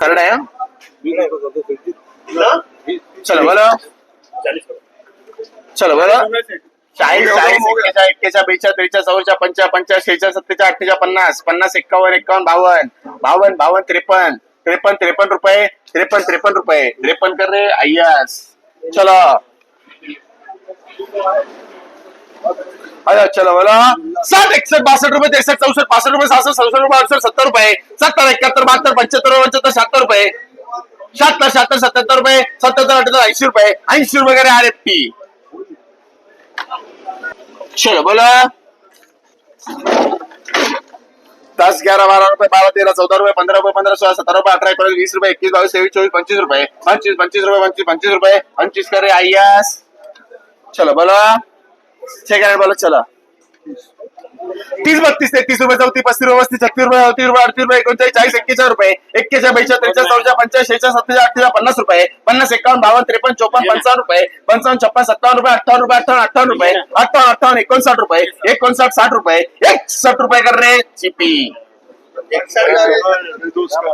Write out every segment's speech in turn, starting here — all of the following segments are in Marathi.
चलो आहे है चलो बोलो चलो बोलो चाळीस चाळीस एक्केचाळ एक्केचाळ बेचाळ त्रेचाळ चौच्या पंचा पंचा शेहेचाळ सत्तेचाळ अठ्ठेचा पन्नास पन्नास एक्कावन्न एक्कावन्न बावन्न बावन्न बावन्न त्रेपन्न त्रेपन्न त्रेपन्न रुपये त्रेपन्न त्रेपन्न रुपये. त्रेपन्न कर रे आय्यास. चलो. अरे चलो बोला साठ एकसठ बासष्ट रुपये एकसठ चौसष्ट पासष्ट रुपये सहासष्ट सदुसष्ट रुपये अडसष्ट सत्तर रुपये. सत्तर एकाहत्तर बहात्तर पंच्याहत्तर पंच्याहत्तर शहात्तर रुपये. शहात्तर शहात्तर सत्याहत्तर रुपये सत्याहत्तर अठ्याहत्तर ऐंशी रुपये ऐंशी रुपये करे एफ पी चलो बोला. दस ग्यारह बारह रुपए बारह तेरह चौदह रुपए पंद्रह रुपए पंद्रह सोलह सत्रह रुपए अठारह रुपए बीस रुपए इक्कीस बाईस तेईस चौबीस पच्चीस रुपए पच्चीस पच्चीस रुपए पच्चीस पच्चीस रुपए पच्चीस करे आइयास चलो बोला. छह बोला चला. तीस बत्तीस तेहतीस रुपये चौतीस पस्तीस रुपये पस्तीस छत्तीस रुपये अडतीस रुपये अडतीस रुपये एकोणचाळीस चाळीस एक्केचाळीस रुपये. एक्केचाळ बेचाळ त्रेचाळ चौच्या पंचाळीस शेहेचाळ सत्तेचाळ अठ्ठेचाळ पन्नास रुपये. पन्नास एकावन्न बावन्न त्रेपन्न चौपन्न पंचावन्न रुपये. पंचावन्न छप्पन सत्तावन्न रुपये अठ्ठावन्न रुपये अठ्ठावन्न अठ्ठावन्न रुपये. अठ्ठावन्न अठ्ठावन्न एकोणसाठ रुपये. एकोणसाठ साठ रुपये. एकसठ रुपये कर रे चिपी.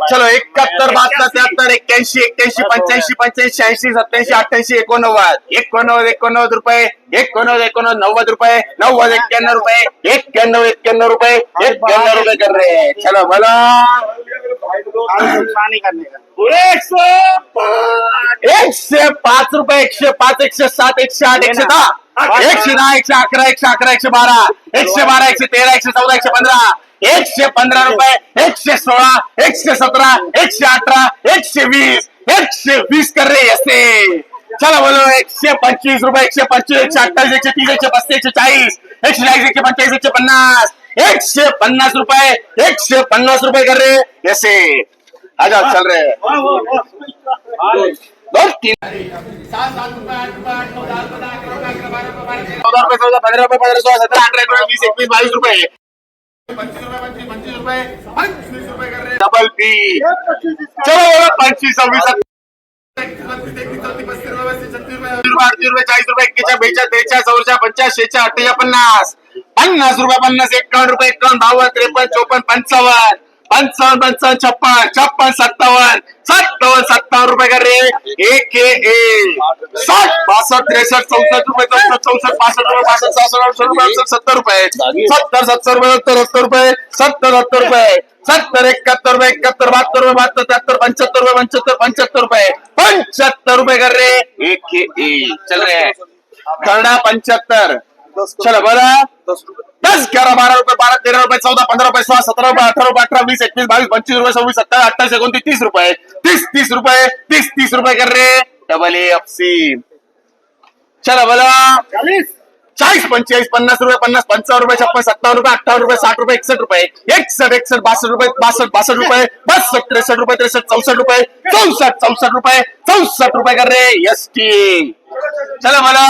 चलो एकाहत्तर बहात्तर त्र्याहत्तर एक्क्याऐंशी एक्क्याऐंशी पंच्याऐंशी पंच्याऐंशी ऐंशी सत्याऐंशी एकोणनव्वद एकोणनव्वद एकोणनव्वद रुपये एकोणनव्वद एकोणनव्वद नव्वद रुपये नव्वद एक्क्याण्णव रुपये एक्क्याण्णव एक्क्याण्णव एक्क्याण्णव कर चलो बोला एकशे पाच रुपये एकशे पाच एकशे सात एकशे आठ एकशे दहा एकशे दहा एकशे अकरा एकशे अकरा एकशे बारा एकशे बारा एकशे तेरा एकशे चौदा एकशे पंधरा एकशे पंधरा रुपये एकशे सोळा एकशे सतरा एकशे अठरा एकशे वीस एकशे वीस कर रे असे चला बोलो एकशे पंचवीस रुपये एकशे पंचवीस एकशे अठ्ठावीस एकशे तीस एकशे पस्तीस एकशे चाळीस एकशे चाळीस एकशे पंचाळीस एकशे पन्नास एकशे पन्नास रुपये एकशे पन्नास रुपये कर रे ऐसे आ जाओ चल रहे दोन तीन चौदा रुपये चौदा पंधरा रुपये पंधरा सोळा सतरा अठरा एकोणीस वीस एकवीस बावीस रुपये पंचवीस रुपये पंचवीस पंचवीस रुपये पंचवीस रुपये कर रे डबल पी चलो पंचवीस सव्वीस अडतीस रुपये चाळीस रुपये पंचाळीस पन्नास. पन्नास रुपये पन्नास एकावन्न रुपये एकावन्न बावन्न त्रेपन्न चोपन्न पंचावन्न. पंचावन्न पंचावन्न छप्पन छप्पन सत्तावन्न. सत्तावन्न सत्तावन्न रुपये कर रे? एक एक. साठ बासष्ट त्रेसष्ट चौसष्ट रुपये चौसष्ट चौसष्ट पासष्ट रुपये पासष्ट सहासष्ट अडसष्ट रुपये अडसष्ट सत्तर रुपये. सत्तर सत्तर रुपये सत्तर सत्तर रुपये. सत्तर सत्तर रुपये. सत्तर एकाहत्तर रुपये एकाहत्तर बहात्तर रुपये बहात्तर त्र्याहत्तर पंच्याहत्तर रुपये पंच्याहत्तर पंच्याहत्तर रुपये. पंच्याहत्तर रुपये कर रे? एक एक. चल रे. करडा पंच्याहत्तर. चलो बोला. दस ग्यारह बारह रुपए बारह तेरह रुपए चौदह पंद्रह रुपए सोलह सत्रह रुपए अठारह रुपए अठारह बीस इक्कीस बाईस पच्चीस रुपए छब्बीस सत्ताईस अट्ठाईस एकोणतीस तीस रुपए तीस तीस रुपए तीस तीस रुपए कर रे. डबल एफ सी चलो बोला. चाळीस. पंचेचाळीस पन्नास रुपये पन्नास पंचावन्न रुपये छप्पन सत्तावन्न रुपये अठ्ठावन्न रुपये साठ रुपये एकसष्ट रुपये. एकसष्ट एकसष्ट बासष्ट रुपये बासष्ट बासष्ट रुपये बासष्ट त्रेसष्ट रुपये त्रेसष्ट चौसष्ट रुपये चौसष्ट चौसष्ट रुपये चौसष्ट रुपये कर रे एस टी. चलो बोला.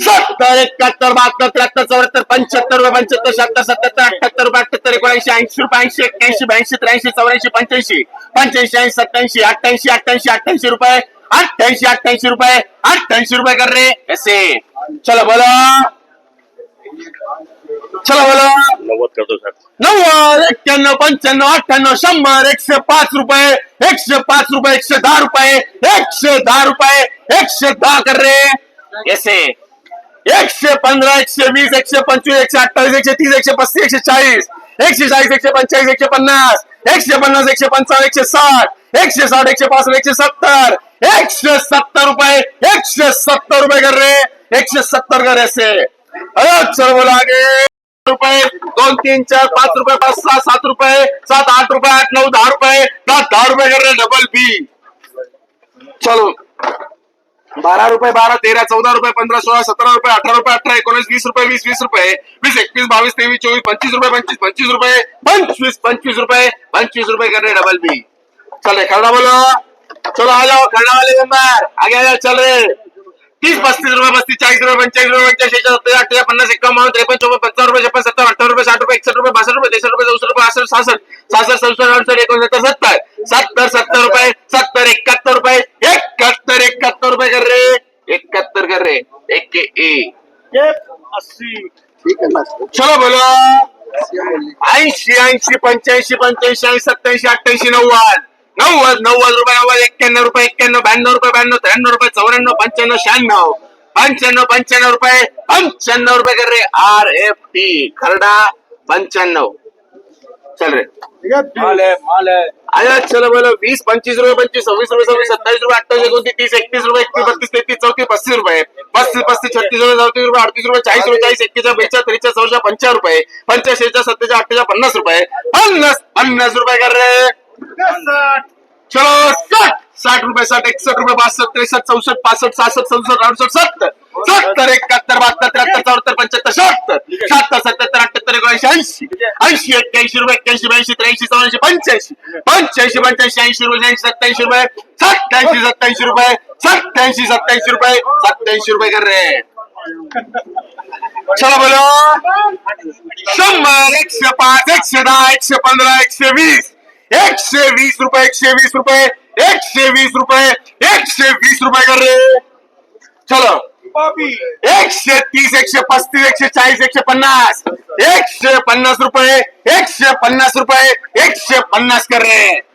सत्तर एकाहत्तर बहात्तर त्र्याहत्तर चौऱ्याहत्तर पंच्याहत्तर रुपये पंच्याहत्तर शहात्तर सत्याहत्तर अठ्याहत्तर रुपये अठ्याहत्तर एकोणऐंशी ऐंशी रुपये ऐंशी एक्क्याऐंशी ब्याऐंशी त्र्याऐंशी चौऱ्याऐंशी पंच्याऐंशी पंच्याऐंशी ऐंशी सत्याऐंशी अठ्ठ्याऐंशी अठ्ठ्याऐंशी अठ्ठ्याऐंशी रुपये अठ्ठ्याऐंशी अठ्ठ्याऐंशी रुपये अठ्ठ्याऐंशी रुपये कर रे ऐसे। चलो बोलो। चलो बोलो। नव्वद करतो सर। नव्वद एक्क्याण्णव पंच्याण्णव अठ्ठ्याण्णव शंभर एकशे पाच रुपये एकशे पाच रुपये एकशे दहा रुपये एकशे दहा रुपये एकशे दहा कर रे ऐसे। एकशे पंधरा एकशे वीस एकशे पंचवीस एकशे अठ्ठावीस एकशे तीस एकशे पस्तीस एकशे चाळीस एकशे चाळीस एकशे पंचेचाळीस एकशे पन्नास एकशे पन्नास एकशे पंचावन्न एकशे साठ एकशे साठ एकशे पासष्ट एकशे सत्तर एकशे सत्तर रुपये एकशे सत्तर रुपये कर रे एकशे सत्तर कर असे अरे चलो रुपये दोन तीन चार पाच रुपये पाच सहा सात रुपये सात आठ रुपये आठ नऊ दहा रुपये दहा दहा रुपये कर रे डबल बी चलो. बारा रुपये बारा तेरा चौदा रुपये पंधरा सोळा सतरा रुपये अठरा रुपये अठरा एकोणीस वीस रुपये वीस वीस रुपये वीस एकवीस बावीस तेवीस चोवीस पंचवीस रुपये पंचवीस पंचवीस रुपये पंचवीस पंचवीस रुपये पंचवीस रुपये कर रहे डबल बी चल रहे खड़ा बोलो चलो आ जाओ खड़ा वाले मेंबर आगे आ जाओ चल रहे तीस पस्तीस रुपये पस्तीस चाळीस रुपये पंचाळीस रुपये पंचाळीस सत्तर अठ्ठावीस पन्नास एकावन्न त्रेपन्न चौपन्न पंचावन्न रुपये छप्पन सत्तर अठ्ठावन्न रुपये साठ रुपये एकसष्ट रुपये बासष्ट रुपये त्रेसष्ट रुपये चौसष्ट रुपये असष्ट सहासष्ट सहासष्ट सदुसष्ट अडुसष्ट एकोणसत्तर सत्तर सत्तर सत्तर रुपये सत्तर एकाहत्तर रुपये एकाहत्तर एकाहत्तर रुपये कर रे. एकाहत्तर कर रे. एक ए. अस्सी. चलो बोलो. ऐंशी ऐंशी पंच्याऐंशी पंच्याऐंशी ऐंशी सत्याऐंशी अठ्ठ्याऐंशी नव्वद. नव्वद नव्वद रुपये नव्वद एक्क्याण्णव रुपये एक्क्याण्णव ब्याण्णव रुपये ब्याण्णव त्र्याण्णव रुपये चौऱ्याण्णव पंच्याण्णव शहाण्णव. पंच्याण्णव पंच्याण्णव रुपये पंच्याण्णव रुपये कर रे. आर एफ टी खरडा पंच्याण्णव. चल रे. माल है माल है आया चलो बोलो वीस पंचवीस रुपये पंचवीस सव्वीस रुपये सव्वीस सत्तावीस रुपये अठ्ठावीस एकोणतीस तीस एकतीस रुपये एकतीस बत्तीस तेहतीस चौतीस पस्तीस रुपये. पस्तीस पस्तीस छत्तीस रुपये चौतीस रुपये अडतीस रुपये चाळीस रुपये चाळीस एक्केचाळीस बेचाळीस त्रेचाळीस चौशा पंचाळीस रुपये पंच्याऐंशी सत्तेचाळीस अठ्ठेचाळीस पन्नास रुपये. पन्नास पन्नास रुपये कर रे. चलो. साठ रुपये साठ एकसठ रुपये बासष्ट त्रेसष्ट चौसष्ट पासष्ट सहासष्ट सदुसष्ट अडुसष्ट सत्तर. सत्तर एकाहत्तर बहात्तर त्र्याहत्तर चौहत्तर पंच्याहत्तर शहात्तर. शहात्तर सत्याहत्तर अठ्याहत्तर एकोणऐंशी ऐंशी. ऐंशी एक्क्याऐंशी रुपये एक्क्याऐंशी ब्याऐंशी त्र्याऐंशी चौऱ्याऐंशी पंच्याऐंशी. पंच्याऐंशी पंच्याऐंशी ऐंशी रुपये ऐंशी सत्याऐंशी रुपये. सत्याऐंशी सत्याऐंशी रुपये. सत्याऐंशी सत्याऐंशी रुपये. सत्याऐंशी रुपये कर रे. चला बोलो. शंभर एकशे पाच एकशे दहा एकशे पंधरा एकशे वीस. एकशे वीस रुपये एकशे वीस रुपये. एकशे वीस रुपये एकशे वीस रुपये कर रे. चलो. एकशे तीस एकशे पस्तीस एकशे चाळीस एकशे पन्नास. एकशे पन्नास रुपये एकशे पन्नास रुपये एकशे पन्नास कर रे.